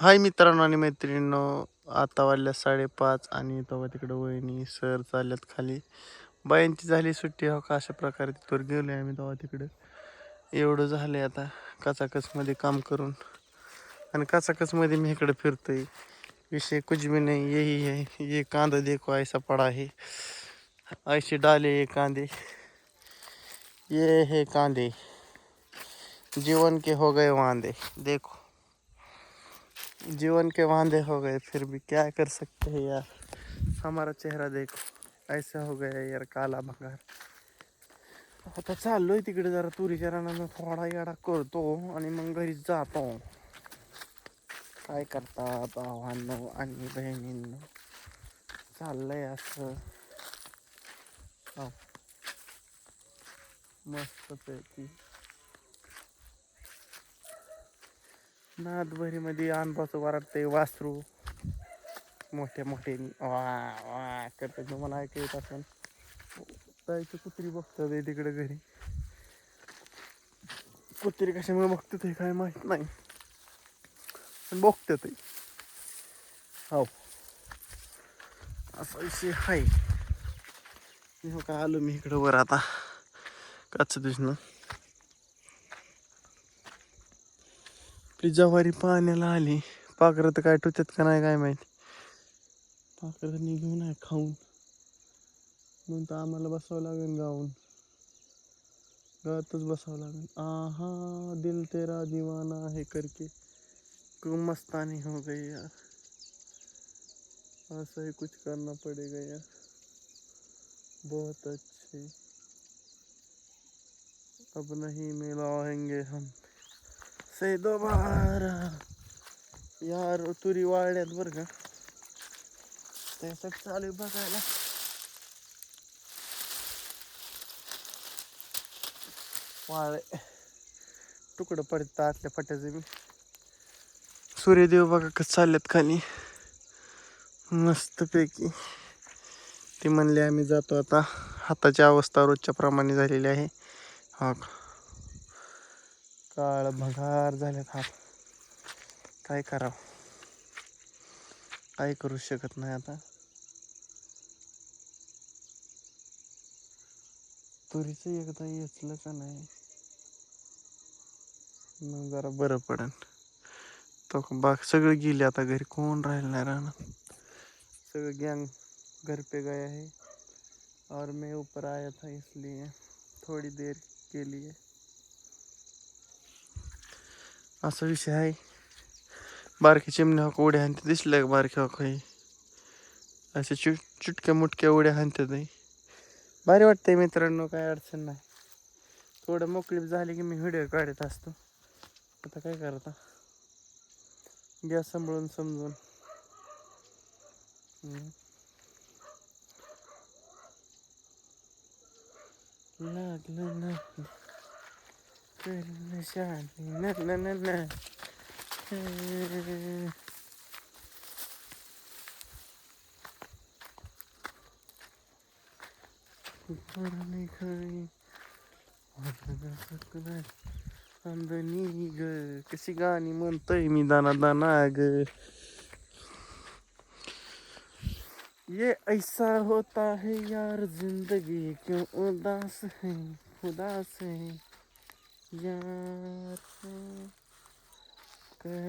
हाय मित्रांनो आणि मैत्रिणींनो आता वाजल्या साडेपाच आणि तेव्हा तिकडं वहिनी सर चालल्यात खाली. बायांची झाली सुट्टी हो का? अशा प्रकारे तिथवर गेलो आम्ही तेव्हा तिकडं. एवढं झालंय आता काचाकचमध्ये काम करून. आणि काचाकचमध्ये मी इकडं फिरतोय. विषय कुछ भी नाही यही है. ये कांदा देखो ऐसा पड़ा आहे ऐसे डाले ये कांदे. ये हे कांदे. जीवन के हो गए वांदे. देखो. जीवन के वादे हो गए, फिर भी क्या कर सकते हैं यार? हमारा चेहरा देखो, ऐसा हो गया यार काला भंगार आता चाललोय तिकडे जरा तुरीच्या रानानं थोडा येडा करतो आणि मग घरी जातो. काय करता भावांनो आणि बहिणींनो? चाललंय असं. मस्त पैकी नादभरीमध्ये अनबाचं वाटतंय वासरू. मोठ्या मोठे वा वा करतात तुम्हाला ऐकू येत असेल. जायचं कुत्री बघतात तिकडे घरी. कुत्री कशामुळे बघतात हे काय माहीत नाही. पण बघतात हो. असा विषय आहे मी हो का आलो मी इकडं वर आता. काच दिसणं आपली जवारी पाण्याला आली पाखरं तर काय टोचत का नाही, काय माहिती. पाखरं निघून आहे खाऊन. म्हणून तर आम्हाला बसावं लागेल गाऊन. गावातच बसावं लागेल. आहा, दिल तेरा दीवाना है करके. मस्तानी हो गई यार. ऐसा ही कुछ करना पड़ेगा यार. बहुत अच्छे. अब नहीं मिलाएँगे हम. सैदो हो दोबारा यार तुरी वाळल्यात बरं का. त्याच्यात चालू बघायला. वाळे. तुकडं पडतात आतल्या फट्याचे मी सूर्यदेव बघा कसं चालल्यात खाली. मस्तपैकी. ते म्हणले आम्ही जातो आता. हाताची अवस्था रोजच्या प्रमाणे झालेली आहे. हा. काळ भंगार झाल्यात हात काय करावं? काय करू शकत नाही आता? तुरीचं एकदा येचलं का नाही? मग जरा बरं पडन तो बाग सगळं गेले आता घरी कोण राहिलं नाही राहणार सगळं गँग घर पे गया है. और मैं ऊपर आया था इसलिए थोड़ी देर के लिए. असा विषय आहे. बारकी चिमण्या हक उड्या हाणते दिसल्या बारकी बारक्या हो असे चुट चुटक्या मुटक्या उड्या हाणतात नाही भारी वाटतंय मित्रांनो काय अडचण नाही. थोडं मोकळी झाली की मी व्हिडिओ काढत असतो. आता काय करता? गॅस सांभाळून समजून. लागलं नाही न न न न हे. गाणी म्हणतोय मी दाना दाना ग ये ऐसा होता है यार ज़िंदगी क्यों उदास है उदास है यार कह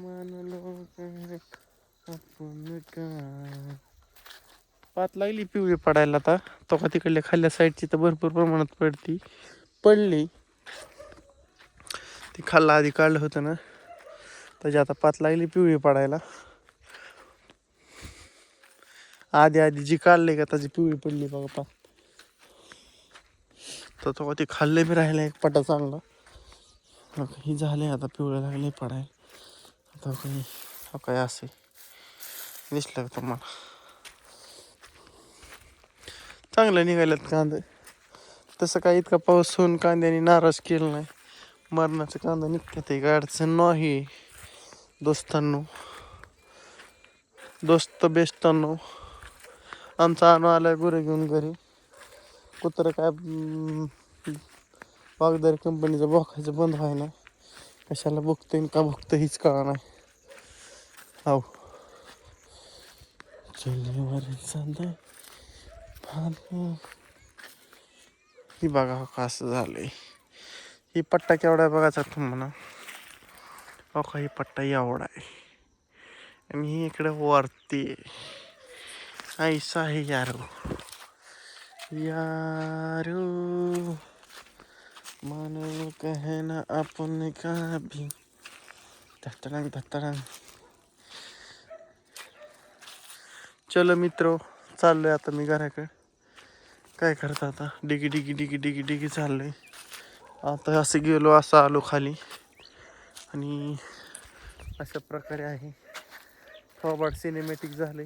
मान लो आपण का पात लागली पिवळी पडायला आता. तो का तिकडल्या खाल्ल्या साईडची तर भरपूर प्रमाणात पडती. पडली. ती खाल्ला आधी काढलं होतं ना. त्याची आता पात लागली पिवळी पडायला. आधी आधी जी काढली का त्याची पिवळी पडली बघा पात. तर तो ते खाल्ले बी राहिला एक पटा चांगला. हे ही झाले आता पिवळं लागले पडाय आता काही हो काय असे दिसलं तुम्हाला? चांगलं निघाल्यात कांदे. तसं काय इतका पाऊस होऊन कांद्याने नाराज केलं नाही. मरणाचं कांदा निघतात काही अडचण नाही. दोस्तांनो. दोस्त बेस्तांनो. आमचा आणू आला गुरं घेऊन घरी. कुत्रं काय अं, कंपनीचं बोकायचं बंद व्हाय ना कशाला बघतोय का बघतोय हीच कळा नाही. हो चलीवर चांदा ही बघा हो झालंय. ही पट्टा केवढा आहे बघायचा तुम्हाला हो का ही पट्टा एवढा आहे. आणि ही इकडे वरती आहे. ऐसा आहे यारो. यारू. मानो कहना आपण का भी धतडंग धतडंग चलो मित्र चाललोय आता मी घराकडे काय करता आता डिगी डिगी डिगी डिगी डिगी चाललोय आता असं गेलो असं आलो खाली आणि अशा प्रकारे आहे थोबाट सिनेमॅटिक झाले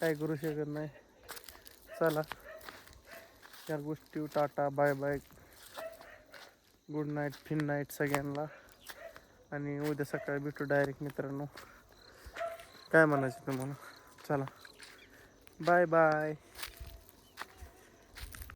काय करू शकत नाही चला या गोष्टी tata bye bye good night fin night सगळ्यांना. आणि उद्या सकाळी भेटू डायरेक्ट मित्रांनो. काय म्हणायचं तुम्हाला? चला. Bye bye